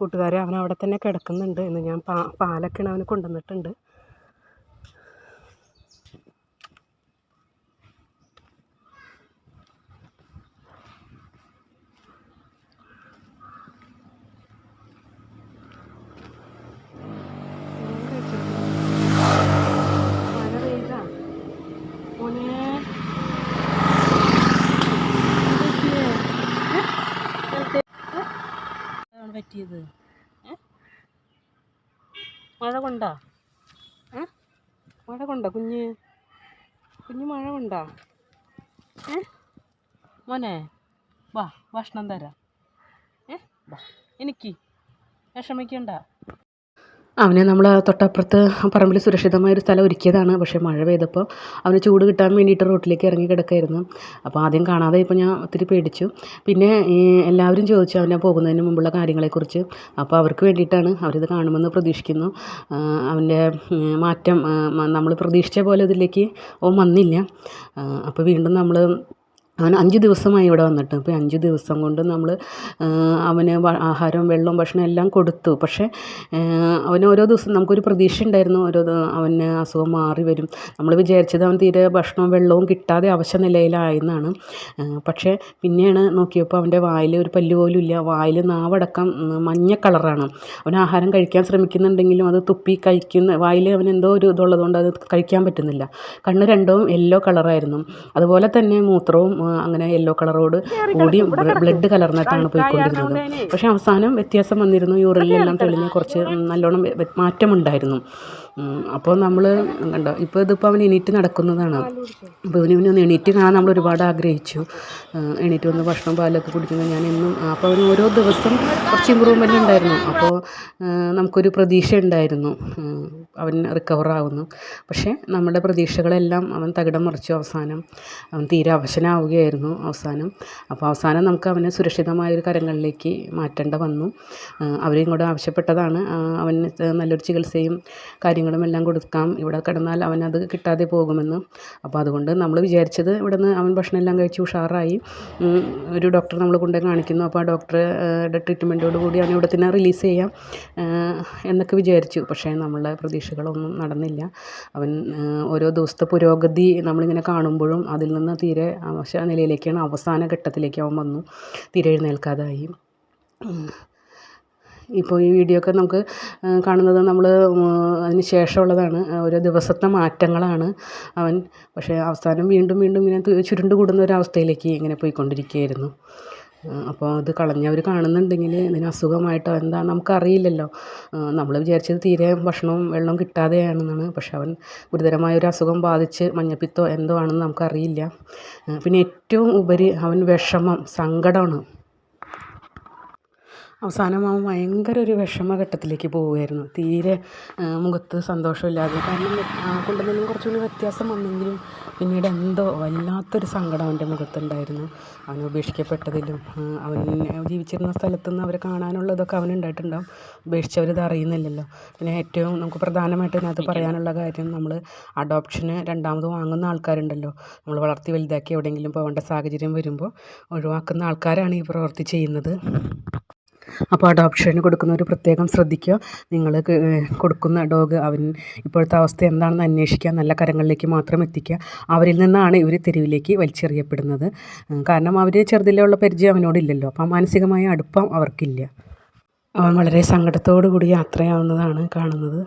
കൂട്ടുകാരെ അവൻ അവിടെ തന്നെ കിടക്കുന്നുണ്ട് ഇന്ന് ഞാൻ പാ പാലൊക്കെയാണ് അവന് കൊണ്ടുവന്നിട്ടുണ്ട്. മഴ പെയ്താ മോനെ പറ്റിയത്? മഴ കൊണ്ടാ? മഴ കൊണ്ടോ കുഞ്ഞ്? കുഞ്ഞ് മഴ കൊണ്ടാ? മോനെ വാ ഭക്ഷണം തരാം. ഏ? എനിക്ക് വിഷമിക്കണ്ട. അവനെ നമ്മൾ തൊട്ടപ്പുറത്ത് പറമ്പിൽ സുരക്ഷിതമായ ഒരു സ്ഥലം ഒരുക്കിയതാണ്. പക്ഷേ മഴ പെയ്തപ്പോൾ അവന് ചൂട് കിട്ടാൻ വേണ്ടിയിട്ട് റോട്ടിലേക്ക് ഇറങ്ങി കിടക്കായിരുന്നു. അപ്പോൾ ആദ്യം കാണാതെ ഇപ്പോൾ ഞാൻ ഒത്തിരി പേടിച്ചു. പിന്നെ എല്ലാവരും ചോദിച്ചു അവനെ പോകുന്നതിന് മുമ്പുള്ള കാര്യങ്ങളെക്കുറിച്ച്. അപ്പോൾ അവർക്ക് വേണ്ടിയിട്ടാണ് അവരിത് കാണുമെന്ന് പ്രതീക്ഷിക്കുന്നു. അവന്റെ മാറ്റം നമ്മൾ പ്രതീക്ഷിച്ച പോലെ ഇതിലേക്ക് ഓൻ വന്നില്ല. അപ്പോൾ വീണ്ടും നമ്മൾ അവൻ അഞ്ച് ദിവസമായി ഇവിടെ വന്നിട്ട്. അപ്പോൾ അഞ്ച് ദിവസം കൊണ്ട് നമ്മൾ അവന് ആഹാരം ആഹാരവും വെള്ളവും ഭക്ഷണം എല്ലാം കൊടുത്തു. പക്ഷേ അവന് ഓരോ ദിവസം നമുക്കൊരു പ്രതീക്ഷ ഉണ്ടായിരുന്നു. ഓരോ അവന് അസുഖം മാറി വരും. നമ്മൾ വിചാരിച്ചത് അവൻ തീരെ ഭക്ഷണവും വെള്ളവും കിട്ടാതെ അവശ നിലയിലായെന്നാണ്. പക്ഷേ പിന്നെയാണ് നോക്കിയപ്പോൾ അവന്റെ വായിൽ ഒരു പല്ല് പോലും ഇല്ല. വായിൽ നാവടക്കം മഞ്ഞ കളറാണ്. അവൻ ആഹാരം കഴിക്കാൻ ശ്രമിക്കുന്നുണ്ടെങ്കിലും അത് തുപ്പി കഴിക്കുന്ന വായിൽ അവൻ എന്തോ ഒരു ഇതുള്ളതുകൊണ്ട് അത് കഴിക്കാൻ പറ്റുന്നില്ല. കണ്ണ് രണ്ടും യെല്ലോ കളറായിരുന്നു. അതുപോലെ തന്നെ മൂത്രവും അങ്ങനെ യെല്ലോ കളറോട് കൂടി ബ്ലഡ് കലർന്നിട്ടാണ് പോയിക്കൊണ്ടിരുന്നത്. പക്ഷേ അവസാനം വ്യത്യാസം വന്നിരുന്നു യൂറിനിലെല്ലാം തെളിഞ്ഞ് കുറച്ച് നല്ലോണം മാറ്റം ഉണ്ടായിരുന്നു മാറ്റമുണ്ടായിരുന്നു. അപ്പോൾ നമ്മൾ കണ്ടോ ഇപ്പോൾ ഇതിപ്പോൾ അവൻ എണീറ്റ് നടക്കുന്നതാണ്. അപ്പോൾ ഇവന് ഇവന് ഒന്ന് എണീറ്റ് കാണാൻ നമ്മൾ ഒരുപാട് ആഗ്രഹിച്ചു. എണീറ്റ് വന്ന് ഭക്ഷണം പാലൊക്കെ കുടിക്കുന്നത് ഞാൻ എന്നും അപ്പോൾ അവന് ഓരോ ദിവസം കുറച്ച് ഇമ്പ്രൂവ്മെന്റ് ഉണ്ടായിരുന്നു. അപ്പോൾ നമുക്കൊരു പ്രതീക്ഷ ഉണ്ടായിരുന്നു അവൻ റിക്കവർ ആവുന്നു. പക്ഷേ നമ്മുടെ പ്രതീക്ഷകളെല്ലാം അവൻ തകിടം മറിച്ചു അവസാനം. അവൻ തീരെ അവശനാവുകയായിരുന്നു അവസാനം. അപ്പോൾ അവസാനം നമുക്ക് അവനെ സുരക്ഷിതമായ ഒരു കരങ്ങളിലേക്ക് മാറ്റേണ്ട വന്നു. അവരെയും കൂടെ ആവശ്യപ്പെട്ടതാണ്. അവന് നല്ലൊരു ചികിത്സയും കാര്യങ്ങളും എല്ലാം കൊടുക്കാം. ഇവിടെ കിടന്നാൽ അവനത് കിട്ടാതെ പോകുമെന്ന്. അപ്പോൾ അതുകൊണ്ട് നമ്മൾ വിചാരിച്ചത് ഇവിടുന്ന് അവൻ ഭക്ഷണം എല്ലാം കഴിച്ച് ഉഷാറായി. ഒരു ഡോക്ടർ നമ്മൾ കൊണ്ടുപോയി കാണിക്കുന്നു. അപ്പോൾ ആ ഡോക്ടറുടെ ട്രീറ്റ്മെന്റോട് കൂടി അവനെ ഇവിടെ തന്നെ റിലീസ് ചെയ്യാം എന്നൊക്കെ വിചാരിച്ചു. പക്ഷേ നമ്മളുടെ പ്രതീക്ഷകളൊന്നും നടന്നില്ല. അവൻ ഓരോ ദിവസത്തെ പുരോഗതി നമ്മളിങ്ങനെ കാണുമ്പോഴും അതിൽ നിന്ന് തീരെ അവശ നിലയിലേക്കാണ് അവസാന ഘട്ടത്തിലേക്ക് അവൻ വന്നു. തീരെ എഴുന്നേൽക്കാതായി. ഇപ്പോൾ ഈ വീഡിയോ ഒക്കെ നമുക്ക് കാണുന്നത് നമ്മൾ അതിന് ശേഷമുള്ളതാണ്. ഓരോ ദിവസത്തെ മാറ്റങ്ങളാണ് അവൻ. പക്ഷേ അവസാനം വീണ്ടും വീണ്ടും ഇങ്ങനെ ചുരുണ്ട് കൂടുന്ന ഒരു അവസ്ഥയിലേക്ക് ഇങ്ങനെ പോയിക്കൊണ്ടിരിക്കുകയായിരുന്നു. അപ്പോൾ അത് കളഞ്ഞവർ കാണുന്നുണ്ടെങ്കിൽ ഇതിന് അസുഖമായിട്ടോ എന്താ നമുക്കറിയില്ലല്ലോ. നമ്മൾ വിചാരിച്ചത് തീരെ ഭക്ഷണവും വെള്ളവും കിട്ടാതെയാണെന്നാണ്. പക്ഷെ അവൻ ഗുരുതരമായ ഒരു അസുഖം ബാധിച്ച് മഞ്ഞപ്പിത്തോ എന്തോ ആണെന്ന് നമുക്കറിയില്ല. പിന്നെ ഏറ്റവും ഉപരി അവൻ വിഷമം സങ്കടമാണ്. അവസാനം അവൻ ഭയങ്കര ഒരു വിഷമഘട്ടത്തിലേക്ക് പോവുമായിരുന്നു തീരെ മുഖത്ത് സന്തോഷമില്ലാതെ. കാരണം കൊണ്ടുവന്നതിലും കുറച്ചുകൂടി വ്യത്യാസം വന്നെങ്കിലും പിന്നീട് എന്തോ വല്ലാത്തൊരു സങ്കടം അവന്റെ മുഖത്തുണ്ടായിരുന്നു. അവൻ ഉപേക്ഷിക്കപ്പെട്ടതിലും അവൻ ജീവിച്ചിരുന്ന സ്ഥലത്തു നിന്ന് അവരെ കാണാനുള്ളതൊക്കെ അവനുണ്ടായിട്ടുണ്ടാവും ഉപേക്ഷിച്ചവരിത് അറിയുന്നില്ലല്ലോ. പിന്നെ ഏറ്റവും നമുക്ക് പ്രധാനമായിട്ട് ഇതിനകത്ത് പറയാനുള്ള കാര്യം നമ്മൾ അഡോപ്ഷന് രണ്ടാമത് വാങ്ങുന്ന ആൾക്കാരുണ്ടല്ലോ. നമ്മൾ വളർത്തി വലുതാക്കി എവിടെയെങ്കിലും പോകേണ്ട സാഹചര്യം വരുമ്പോൾ ഒഴിവാക്കുന്ന ആൾക്കാരാണ് ഈ പ്രവൃത്തി ചെയ്യുന്നത്. അപ്പോൾ അഡോപ്ഷന് കൊടുക്കുന്നവർ പ്രത്യേകം ശ്രദ്ധിക്കുക. നിങ്ങൾ കൊടുക്കുന്ന ഡോഗ് അവൻ ഇപ്പോഴത്തെ അവസ്ഥ എന്താണെന്ന് അന്വേഷിക്കുക. നല്ല കരങ്ങളിലേക്ക് മാത്രം എത്തിക്കുക. അവരിൽ നിന്നാണ് ഇവർ തെരുവിലേക്ക് വലിച്ചെറിയപ്പെടുന്നത്. കാരണം അവർ ചെറുതിലുള്ള പരിചയം അവനോടില്ലല്ലോ. അപ്പം മാനസികമായ അടുപ്പം അവർക്കില്ല. അവൻ വളരെ സങ്കടത്തോടു കൂടി യാത്രയാവുന്നതാണ് കാണുന്നത്.